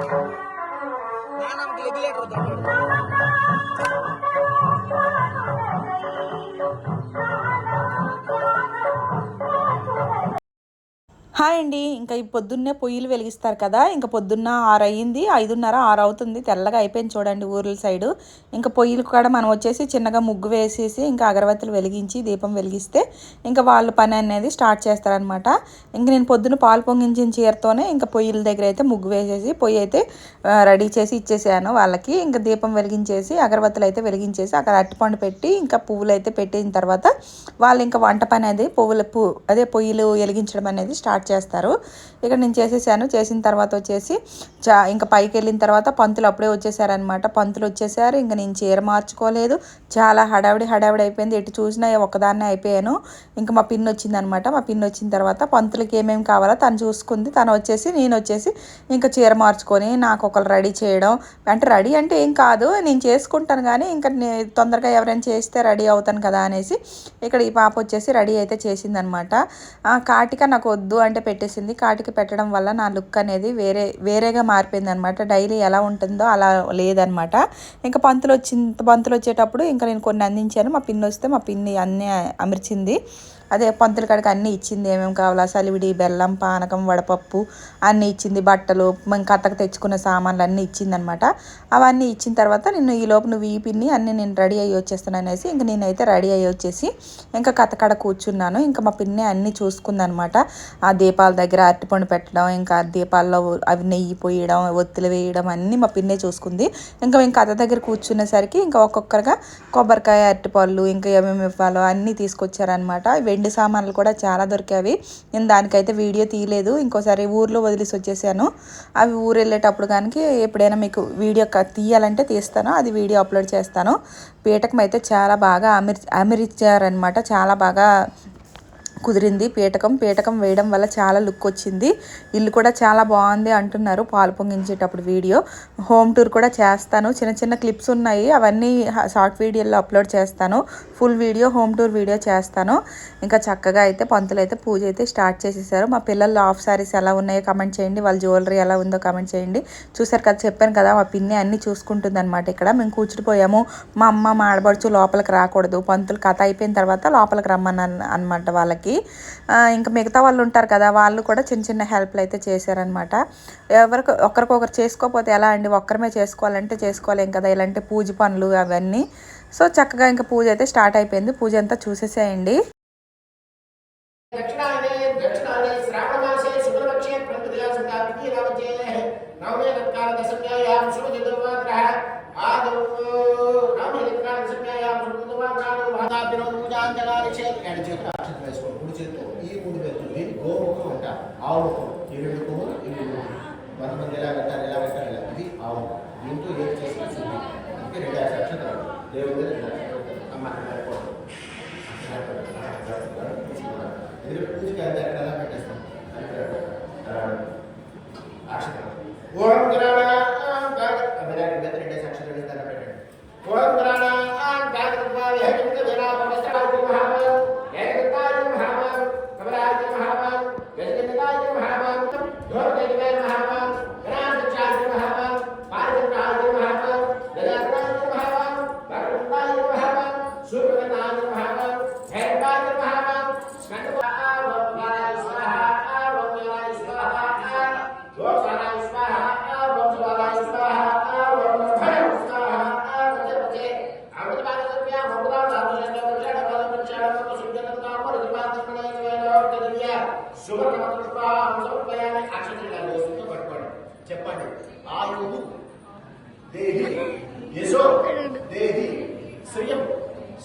Nanam gile-gile అండి. ఇంకా ఈ పొద్దున్నే పొయ్యిలు వెలిగిస్తారు కదా. ఇంకా పొద్దున్న ఆరు అయ్యింది ఐదున్నర ఆరు అవుతుంది తెల్లగా అయిపోయింది చూడండి ఊర్ల సైడు. ఇంకా పొయ్యిలు కూడా మనం వచ్చేసి చిన్నగా ముగ్గు వేసేసి ఇంకా అగరబత్తులు వెలిగించి దీపం వెలిగిస్తే ఇంకా వాళ్ళ పని అనేది స్టార్ట్ చేస్తారనమాట ఇంకా నేను పొద్దున్న పాలు పొంగించిన చీరతోనే ఇంకా పొయ్యిల దగ్గర అయితే ముగ్గు వేసేసి పొయ్యి అయితే రెడీ చేసి ఇచ్చేసాను వాళ్ళకి. ఇంకా దీపం వెలిగించేసి అగరబత్తులు అయితే వెలిగించేసి అక్కడ అట్టిపండు పెట్టి ఇంకా పువ్వులు అయితే పెట్టిన తర్వాత వాళ్ళు ఇంకా వంట పని అనేది పువ్వుల పువ్వు అదే పొయ్యిలు వెలిగించడం అనేది స్టార్ట్ చేస్తారు. ఇక్కడ నేను చేసేసాను. చేసిన తర్వాత వచ్చేసి చా ఇంకా పైకి వెళ్ళిన తర్వాత పంతులు అప్పుడే వచ్చేసారనమాట పంతులు వచ్చేసారు. ఇంకా నేను చీర మార్చుకోలేదు. చాలా హడావిడి హడావిడి అయిపోయింది. ఎటు చూసినా ఒక్కదాన్నే అయిపోయాను. ఇంకా మా పిన్ వచ్చిందనమాట మా పిన్ వచ్చిన తర్వాత పంతులకి ఏమేమి కావాలో తను చూసుకుంది. తను వచ్చేసి నేను వచ్చేసి ఇంకా చీర మార్చుకొని నాకు ఒకరు రెడీ చేయడం. అంటే రెడీ అంటే ఏం కాదు. నేను చేసుకుంటాను కానీ ఇంకా తొందరగా ఎవరైనా చేస్తే రెడీ అవుతాను కదా అనేసి ఇక్కడ ఈ పాప వచ్చేసి రెడీ అయితే చేసిందనమాట కాటిక నాకు వద్దు అంటే పెట్టేసింది. కాటికి పెట్టడం వల్ల నా లుక్ అనేది వేరే వేరేగా మారిపోయింది అనమాట డైలీ ఎలా ఉంటుందో అలా లేదనమాట. ఇంకా పంతులు వచ్చింది పంతులు వచ్చేటప్పుడు ఇంకా నేను కొన్ని అందించాను. మా పిన్ని వస్తే మా పిన్ని అన్నీ అమర్చింది. అదే పంతుల కాడికి అన్నీ ఇచ్చింది. ఏమేమి కావాలా సలివిడి బెల్లం పానకం వడపప్పు అన్నీ ఇచ్చింది. బట్టలు ఇంకా అత్తకు తెచ్చుకున్న సామాన్లు అన్నీ ఇచ్చిందనమాట. అవన్నీ ఇచ్చిన తర్వాత నేను ఈ లోపు నువ్వు ఈ పిన్ని అన్నీ నేను రెడీ అయ్యి వచ్చేస్తాను అనేసి ఇంక నేనైతే రెడీ అయ్యి వచ్చేసి ఇంకా కథకడ కూర్చున్నాను. ఇంకా మా పిన్ని అన్నీ చూసుకుందనమాట. ఆ దీపాలు దగ్గర అరటిపండు పెట్టడం ఇంకా దీపాల్లో అవి నెయ్యి పోయడం ఒత్తులు వేయడం అన్నీ మా పిన్నే చూసుకుంది. ఇంకా మేము కథ దగ్గర కూర్చునేసరికి ఇంకా ఒక్కొక్కరుగా కొబ్బరికాయ అరటిపళ్ళు ఇంకా ఏమేమి ఇవ్వాలో అన్నీ తీసుకొచ్చారనమాట వెండి సామాన్లు కూడా చాలా దొరికాయి నేను దానికైతే వీడియో తీయలేదు. ఇంకోసారి ఊర్లో వదిలేసి వచ్చేసాను. అవి ఊరు వెళ్ళేటప్పుడు కానీ ఎప్పుడైనా మీకు వీడియో తీయాలంటే తీస్తాను. అది వీడియో అప్లోడ్ చేస్తాను. పీటకం అయితే చాలా బాగా అమిర్ అమిరిచ్చారనమాట చాలా బాగా కుదిరింది. పీటకం పీటకం వేయడం వల్ల చాలా లుక్ వచ్చింది. ఇల్లు కూడా చాలా బాగుంది అంటున్నారు పాలు పొంగించేటప్పుడు వీడియో. హోమ్ టూర్ కూడా చేస్తాను. చిన్న చిన్న క్లిప్స్ ఉన్నాయి. అవన్నీ షార్ట్ వీడియోలో అప్లోడ్ చేస్తాను. Full video home tour video చేస్తాను. ఇంకా చక్కగా అయితే పంతులు అయితే పూజ అయితే స్టార్ట్ చేసేసారు. మా పిల్లలు హాఫ్ సారీస్ ఎలా ఉన్నాయో కమెంట్ చేయండి. వాళ్ళ జ్యువెలరీ ఎలా ఉందో కమెంట్ చేయండి. చూసారు కదా చెప్పాను కదా మా పిన్ని అన్నీ చూసుకుంటుంది అనమాట ఇక్కడ. మేము కూర్చుడిపోయాము. మా అమ్మ మా ఆడబడుచు లోపలికి రాకూడదు. పంతులు కథ అయిపోయిన తర్వాత లోపలికి రమ్మన్నాను అనమాట వాళ్ళకి. వాళ్ళకి. ఇంకా మిగతా వాళ్ళు ఉంటారు కదా వాళ్ళు కూడా చిన్న చిన్న హెల్ప్లు అయితే చేశారనమాట ఎవరికి ఒకరికొకరు చేసుకోకపోతే ఎలా అండి? ఒక్కరమే చేసుకోవాలంటే చేసుకోలేం కదా ఇలాంటి పూజ పనులు అవన్నీ. సో చక్కగా ఇంకా పూజ అయితే స్టార్ట్ అయిపోయింది. పూజ అంతా చూసేసేయండి. దక్షిణాయనే దక్షిణాయనే దశమ్యాయాం శుభదిదోమాగ్రహ ఆదౌ తత్కాల ఈ మూడు వేలు దీన్ని గోముఖం అంటారు. ఆవు ఈ రెండు కొమ్ములు ఈ రెండు ముఖం కొంతమంది ఎలా పెట్టారు ఎలా పెట్టారు ఇలా ఇది ఆవు దీంతో ఏం చేసినా అందుకే రెండు అక్షరాలు నక్షత్రాలు దేవుడు రెండు అక్షరాలు అమ్మ ఎందుకంటే పూజకి అంతా ఎక్కడ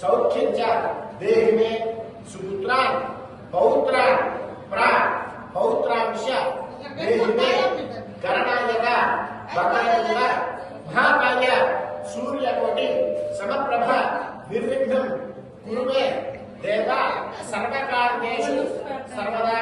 सौख्यचा देह में सुपुत्रा पौत्रा प्रा बहुत्रांश देह में करना यदा बकाया सूर्य कोटि समप्रभा निर्विघ्नम गुरुवे, देवा, सर्वकार्येषु, सर्वदा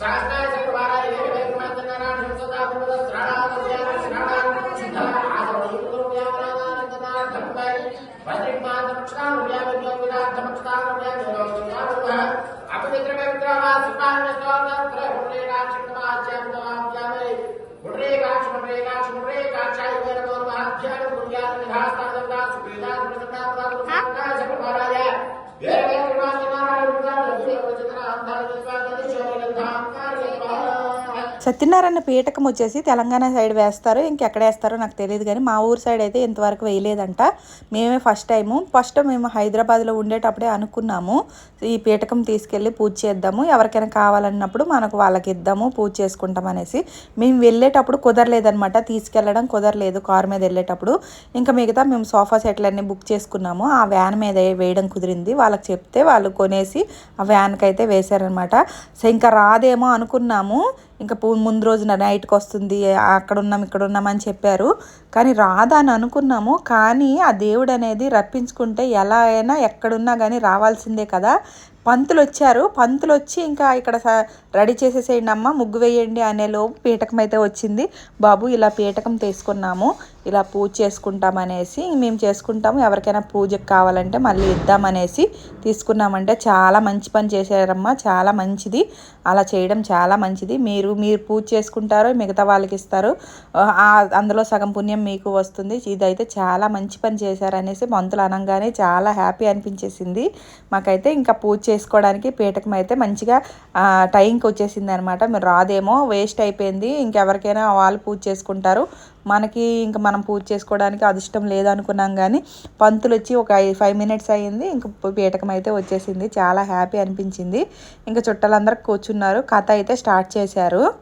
शास्त्राय चक्रवाराय పుణ్యాన నిధాస్తాదంగా సుఖీదాన ప్రసన్నాపదాయ సత్యనారాయణ పీఠకం వచ్చేసి తెలంగాణ సైడ్ వేస్తారు. ఇంకెక్కడ వేస్తారో నాకు తెలియదు కానీ మా ఊరు సైడ్ అయితే ఇంతవరకు వేయలేదంట. మేమే ఫస్ట్ టైము. ఫస్ట్ మేము హైదరాబాద్లో ఉండేటప్పుడే అనుకున్నాము ఈ పీఠకం తీసుకెళ్ళి పూజ చేద్దాము ఎవరికైనా కావాలన్నప్పుడు మనకు వాళ్ళకి ఇద్దాము పూజ చేసుకుంటాం అనేసి. మేము వెళ్ళేటప్పుడు కుదరలేదనమాట తీసుకెళ్ళడం కుదరలేదు కారు మీద వెళ్ళేటప్పుడు. ఇంకా మిగతా మేము సోఫా సెట్లన్నీ బుక్ చేసుకున్నాము. ఆ వ్యాన్ మీద వేయడం కుదిరింది. వాళ్ళకి చెప్తే వాళ్ళు కొనేసి ఆ వ్యాన్కి అయితే వేశారనమాట సో ఇంకా రాదేమో అనుకున్నాము. ఇంకా పూ ముందు రోజున నైట్కి వస్తుంది అక్కడ ఉన్నాం ఇక్కడ ఉన్నాం అని చెప్పారు. కానీ రాదా అని అనుకున్నాము. కానీ ఆ దేవుడు అనేది రప్పించుకుంటే ఎలా అయినా ఎక్కడున్నా కానీ రావాల్సిందే కదా. పంతులు వచ్చారు. పంతులు వచ్చి ఇంకా ఇక్కడ రెడీ చేసేసేయండి అమ్మ ముగ్గు వేయండి అనే లోపు పీటకం అయితే వచ్చింది. బాబు ఇలా పీటకం తీసుకున్నాము. ఇలా పూజ చేసుకుంటామనేసి మేము చేసుకుంటాము. ఎవరికైనా పూజకు కావాలంటే మళ్ళీ ఇద్దామనేసి తీసుకున్నామంటే చాలా మంచి పని చేశారమ్మా. చాలా మంచిది. అలా చేయడం చాలా మంచిది. మీరు మీరు పూజ చేసుకుంటారో మిగతా వాళ్ళకి ఇస్తారు. అందులో సగం పుణ్యం మీకు వస్తుంది. ఇదైతే చాలా మంచి పని చేశారనేసి మంతులు అనగానే చాలా హ్యాపీ అనిపించేసింది. మాకైతే ఇంకా పూజ చేసుకోవడానికి పీటకం అయితే మంచిగా టైంకి వచ్చేసింది అనమాట మీరు రాదేమో వేస్ట్ అయిపోయింది. ఇంకెవరికైనా వాళ్ళు పూజ చేసుకుంటారు. మనకి ఇంకా మనం పూజ చేసుకోవడానికి అదిష్టం లేదనుకున్నాం కానీ పంతులు వచ్చి ఒక ఫైవ్ మినిట్స్ అయ్యింది. ఇంకా పీటకం అయితే వచ్చేసింది. చాలా హ్యాపీ అనిపించింది. ఇంకా చుట్టాలందరూ కూర్చున్నారు. కథ అయితే స్టార్ట్ చేశారు.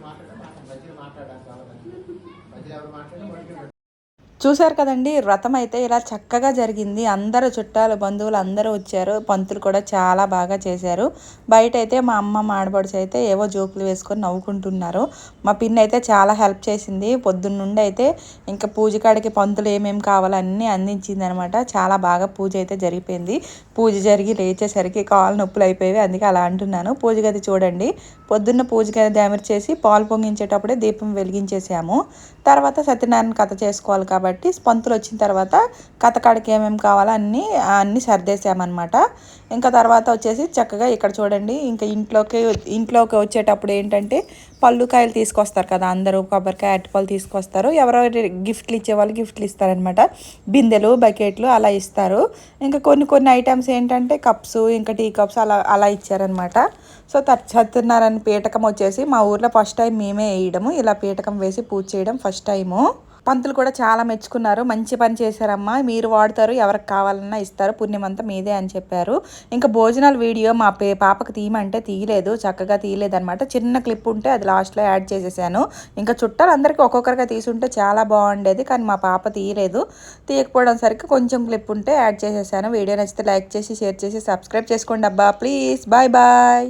మాట్లాడాలి మధ్యలో మాట్లాడాలి మధ్యలో ఎవరు మాట్లాడినా చూశారు కదండి వ్రతం అయితే ఇలా చక్కగా జరిగింది. అందరూ చుట్టాలు బంధువులు అందరూ వచ్చారు. పంతులు కూడా చాలా బాగా చేశారు. బయట అయితే మా అమ్మ మాడబడిచి అయితే ఏవో జోకులు వేసుకొని నవ్వుకుంటున్నారు. మా పిన్ని అయితే చాలా హెల్ప్ చేసింది. పొద్దున్న నుండి అయితే ఇంకా పూజ కాడికి పంతులు ఏమేమి కావాలన్నీ అందించింది అనమాట చాలా బాగా పూజ అయితే జరిగిపోయింది. పూజ జరిగి లేచేసరికి కాలు నొప్పులు అయిపోయేవి అందుకే అలా అంటున్నాను. పూజ గది చూడండి. పొద్దున్న పూజ గది అమర్ చేసి పాలు పొంగించేటప్పుడే దీపం వెలిగించేసాము తర్వాత సత్యనారాయణ కథ చేసుకోవాలి కాబట్టి కాబట్టి స్పంతులు వచ్చిన తర్వాత కథకాడికి ఏమేమి కావాలో అన్నీ అన్నీ సర్దేశామన్నమాట. ఇంకా తర్వాత వచ్చేసి చక్కగా ఇక్కడ చూడండి ఇంకా ఇంట్లోకి ఇంట్లోకి వచ్చేటప్పుడు ఏంటంటే పళ్ళుకాయలు తీసుకొస్తారు కదా అందరూ కొబ్బరికాయ అరటిపళ్ళు తీసుకొస్తారు. ఎవరో గిఫ్ట్లు ఇచ్చే వాళ్ళు గిఫ్ట్లు ఇస్తారనమాట బిందెలు బకెట్లు అలా ఇస్తారు. ఇంకా కొన్ని కొన్ని ఐటమ్స్ ఏంటంటే కప్స్ ఇంకా టీ కప్స్ అలా అలా ఇచ్చారనమాట సో త సత్యనారాయణ పీటకం వచ్చేసి మా ఊర్లో ఫస్ట్ టైం మేమే వేయడము. ఇలా పీటకం వేసి పూజ చేయడం ఫస్ట్ టైము. పంతులు కూడా చాలా మెచ్చుకున్నారు. మంచి పని చేశారమ్మా. మీరు వాడతారు ఎవరికి కావాలన్నా ఇస్తారు. పుణ్యమంతా మీదే అని చెప్పారు. ఇంకా భోజనాల వీడియో మా పే పాపకు తీయమంటే తీయలేదు. చక్కగా తీయలేదన్నమాట. చిన్న క్లిప్ ఉంటే అది లాస్ట్లో యాడ్ చేసేసాను. ఇంకా చుట్టాలు అందరికీ ఒక్కొక్కరిగా తీసుంటే చాలా బాగుండేది. కానీ మా పాప తీయలేదు. తీయకపోవడం సరికి కొంచెం క్లిప్ ఉంటే యాడ్ చేసేసాను. వీడియో నచ్చితే లైక్ చేసి షేర్ చేసి సబ్స్క్రైబ్ చేసుకోండి అబ్బా. ప్లీజ్. Bye bye.